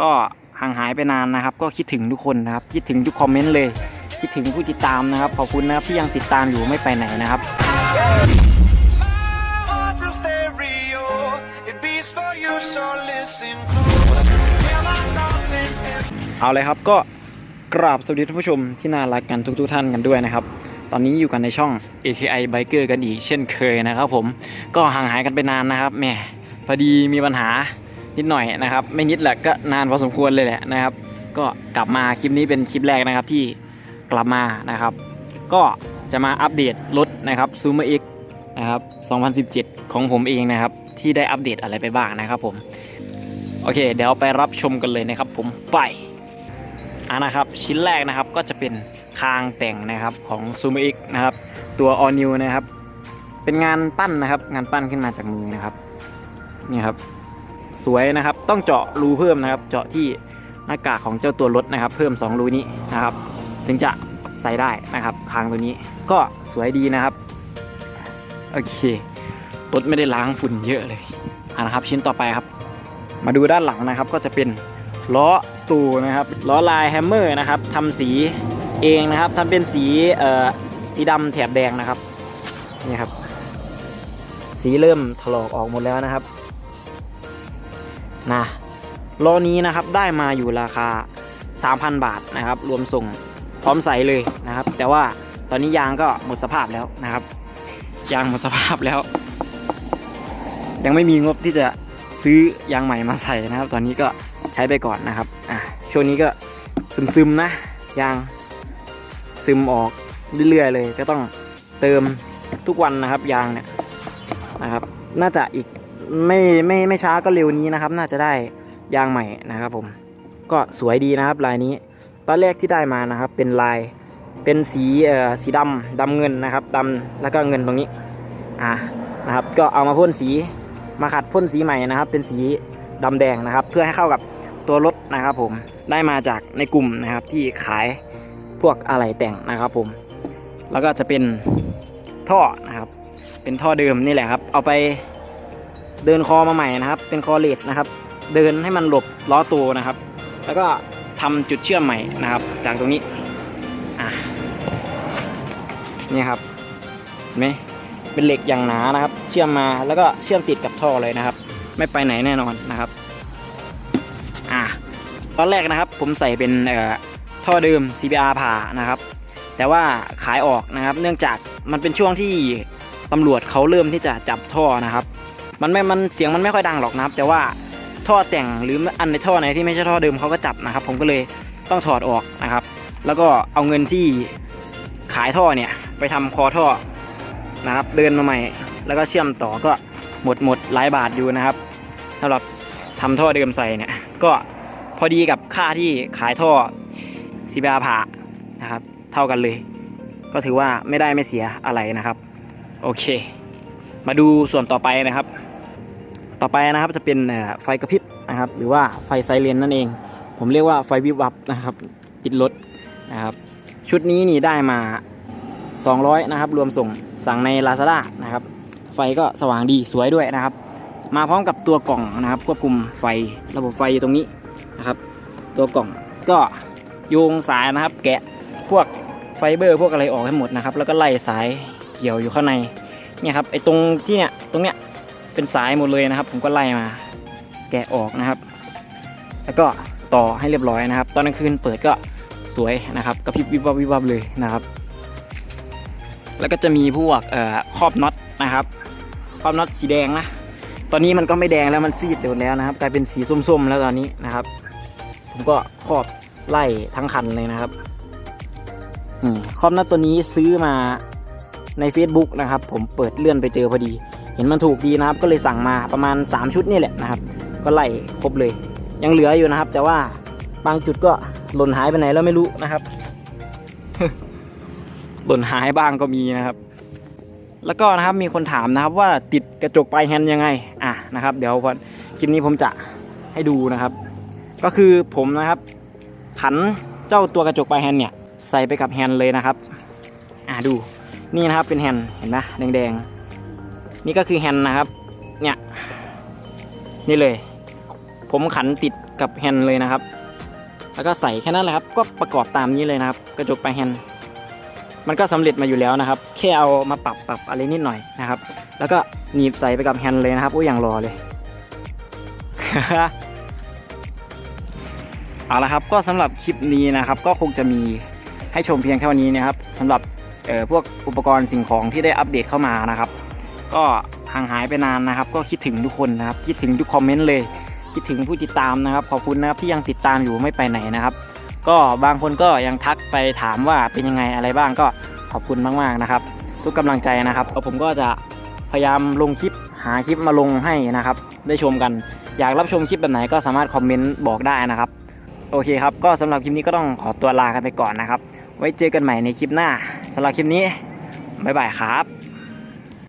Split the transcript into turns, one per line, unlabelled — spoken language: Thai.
ก็ห่างหายไปนานนะครับ ก็คิดถึงทุกคนนะครับ คิดถึงทุกคอมเมนต์เลย คิดถึงผู้ติดตามนะครับ ขอบคุณนะครับที่ยังติดตามอยู่ไม่ไปไหนนะครับ เอาเลยครับก็กราบสวัสดีท่านผู้ชมที่น่ารักกันทุกๆท่านกันด้วยนะครับ ตอนนี้อยู่กันในช่อง AKI Biker กันอีกเช่นเคยนะครับผมก็ห่างหายกันไปนานนะครับแม่พอดีมีปัญหา นิดหน่อยนะครับ ไม่นิดแหละก็นานพอสมควรเลยแหละนะครับ ก็กลับมาคลิปนี้เป็นคลิปแรกนะครับที่กลับมานะครับ ก็จะมาอัปเดตรถนะครับ z o o m e r X นะครับ 2017 ของผมเองนะครับ ที่ได้อัปเดตอะไรไปบ้างนะครับผม โอเค เดี๋ยวไปรับชมกันเลยนะครับ ผมไปอ่านะครับ ชิ้นแรกนะครับก็จะเป็นคางแต่งนะครับของ z o o m X นะครับ ตัว All New นะครับ เป็นงานปั้นนะครับ งานปั้นขึ้นมาจากมือนะครับ นี่ครับ สวยนะครับ ต้องเจาะรูเพิ่มนะครับ เจาะที่หน้ากากของเจ้าตัวรถนะครับ เพิ่ม 2 รูนี้นะครับ ถึงจะใส่ได้นะครับคางตัวนี้ก็สวยดีนะครับ โอเครถไม่ได้ล้างฝุ่นเยอะเลยนะครับ ชิ้นต่อไปครับ มาดูด้านหลังนะครับ ก็จะเป็นล้อตูนะครับล้อลายแฮมเมอร์นะครับทำสีเองนะครับทำเป็นสีเอ่อสีดำแถบแดงนะครับนี่ครับ สีเริ่มถลอกออกหมดแล้วนะครับ นะล้อนี้นะครับได้มาอยู่ราคา 3,000 บาทนะครับ รวมส่งพร้อมใส่เลยนะครับ แต่ว่าตอนนี้ยางก็หมดสภาพแล้วนะครับ ยางหมดสภาพแล้ว ยังไม่มีงบที่จะซื้อยางใหม่มาใส่นะครับ ตอนนี้ก็ใช้ไปก่อนนะครับอะช่วงนี้ก็ซึมๆนะยางซึมออกเรื่อยๆเลย ก็ต้องเติมทุกวันนะครับยางเนี่ยนะครับ น่าจะอีก ไม่ไม่ไม่ช้าก็เร็วนี้นะครับ น่าจะได้ยางใหม่นะครับผมก็สวยดีนะครับลายนี้ ตอนแรกที่ได้มานะครับ เป็นลายเป็นสีเอ่อสีดำดำเงินนะครับดำแล้วก็เงินตรงนี้อะนะครับ ก็เอามาพ่นสีมาขัดพ่นสีใหม่นะครับ เป็นสีดำแดงนะครับ เพื่อให้เข้ากับตัวรถนะครับ ผมได้มาจากในกลุ่มนะครับที่ขายพวกอะไหล่แต่งนะครับ ผม แล้วก็จะเป็นท่อนะครับ เป็นท่อเดิมนี่แหละครับ เอาไป เดินคอมาใหม่นะครับ เป็นคอเลดนะครับ เดินให้มันหลบล้อตัวนะครับ แล้วก็ทำจุดเชื่อมใหม่นะครับ จากตรงนี้นี่ครับเห็นไหมเป็นเหล็กอย่างหนานะครับ เชื่อมมาแล้วก็เชื่อมติดกับท่อเลยนะครับ ไม่ไปไหนแน่นอนนะครับอะตอนแรกนะครับ ผมใส่เป็นเอ่อท่อเดิม CBR ผ่านะครับ แต่ว่าขายออกนะครับ เนื่องจากมันเป็นช่วงที่ตำรวจเขาเริ่มที่จะจับท่อนะครับ มันไม่มันเสียงมันไม่ค่อยดังหรอกนะครับ แต่ว่าท่อแต่งหรืออันในท่อไหนที่ไม่ใช่ท่อเดิมเขาก็จับนะครับ ผมก็เลยต้องถอดออกนะครับ แล้วก็เอาเงินที่ขายท่อเนี่ยไปทำคอท่อนะครับ เดินมาใหม่ แล้วก็เชื่อมต่อก็หมดหมดหลายบาทอยู่นะครับสำหรับทำท่อเดิมใส่เนี่ย ก็พอดีกับค่าที่ขายท่อซีบาผ่านะครับ เท่ากันเลย ก็ถือว่าไม่ได้ไม่เสียอะไรนะครับ โอเค มาดูส่วนต่อไปนะครับ ต่อไปนะครับจะเป็นไฟกระพริบนะครับ หรือว่าไฟไซเรนนั่นเอง ผมเรียกว่าไฟวิบวับนะครับติดรถนะครับ ชุดนี้นี่ได้มา 200 นะครับ รวมส่งสั่งใน Lazada นะครับ ไฟก็สว่างดีสวยด้วยนะครับ มาพร้อมกับตัวกล่องนะครับ ควบคุมไฟระบบไฟอยู่ตรงนี้นะครับ ตัวกล่องก็โยงสายนะครับ แกะพวกไฟเบอร์พวกอะไรออกให้หมดนะครับ แล้วก็ไล่สายเกี่ยวอยู่ข้างในเนี่ยครับไอ้ตรงที่เนี่ยตรงเนี้ย เป็นสายหมดเลยนะครับ ผมก็ไล่มา แกะออกนะครับ แล้วก็ต่อให้เรียบร้อยนะครับ ตอนกลางคืนเปิดก็สวยนะครับกระพริบวิบวับวิบวับเลยนะครับ แล้วก็จะมีพวกเอ่อครอบน็อตนะครับครอบน็อตสีแดงนะตอนนี้มันก็ไม่แดงแล้วมันซีดเดี๋ยวแล้วนะครับกลายเป็นสีส้มๆ แล้วตอนนี้นะครับ ผมก็ครอบไล่ทั้งคันเลยนะครับครอบน็อตตัวนี้ซื้อมาใน Facebook นะครับ ผมเปิดเลื่อนไปเจอพอดี เห็นมันถูกดีนะครับ ก็เลยสั่งมาประมาณ 3 ชุดนี่แหละนะครับ ก็ไล่ครบเลย ยังเหลืออยู่นะครับ แต่ว่าบางจุดก็หล่นหายไปไหนแล้วไม่รู้นะครับ หล่นหายบ้างก็มีนะครับ แล้วก็นะครับมีคนถามนะครับว่าติดกระจกปลายแฮนด์ยังไงอะนะครับ เดี๋ยวคลิปนี้ผมจะให้ดูนะครับ ก็คือผมนะครับ ขันเจ้าตัวกระจกปลายแฮนด์เนี่ยใส่ไปกับแฮนด์เลยนะครับ อะดูนี่นะครับเป็นแฮนด์เห็นไหมแดงๆ นี่ก็คือแฮนด์นะครับ เนี่ย นี่เลย ผมขันติดกับแฮนด์เลยนะครับ แล้วก็ใส่แค่นั้นแหละครับ ก็ประกอบตามนี้เลยนะครับ กระจกไปแฮนด์มันก็สำเร็จมาอยู่แล้วนะครับ แค่เอามาปรับปรับอะไรนิดหน่อยนะครับ แล้วก็หนีบใส่ไปกับแฮนด์เลยนะครับโอ้ยอย่างรอเลย เอาละครับ ก็สำหรับคลิปนี้นะครับ ก็คงจะมีให้ชมเพียงเท่านี้นะครับสำหรับพวกอุปกรณ์สิ่งของที่ได้อัปเดตเข้ามานะครับ ก็ห่างหายไปนานนะครับ ก็คิดถึงทุกคนนะครับ คิดถึงทุกคอมเมนต์เลย คิดถึงผู้ติดตามนะครับ ขอบคุณนะครับที่ยังติดตามอยู่ไม่ไปไหนนะครับ ก็บางคนก็ยังทักไปถามว่าเป็นยังไงอะไรบ้างก็ขอบคุณมากๆนะครับ ทุกกำลังใจนะครับผมก็จะพยายามลงคลิปหาคลิปมาลงให้นะครับ ได้ชมกัน อยากรับชมคลิปแบบไหนก็สามารถคอมเมนต์บอกได้นะครับ โอเคครับ ก็สำหรับคลิปนี้ก็ต้องขอตัวลากันไปก่อนนะครับ ไว้เจอกันใหม่ในคลิปหน้าสำหรับคลิปนี้บ๊ายบายครับ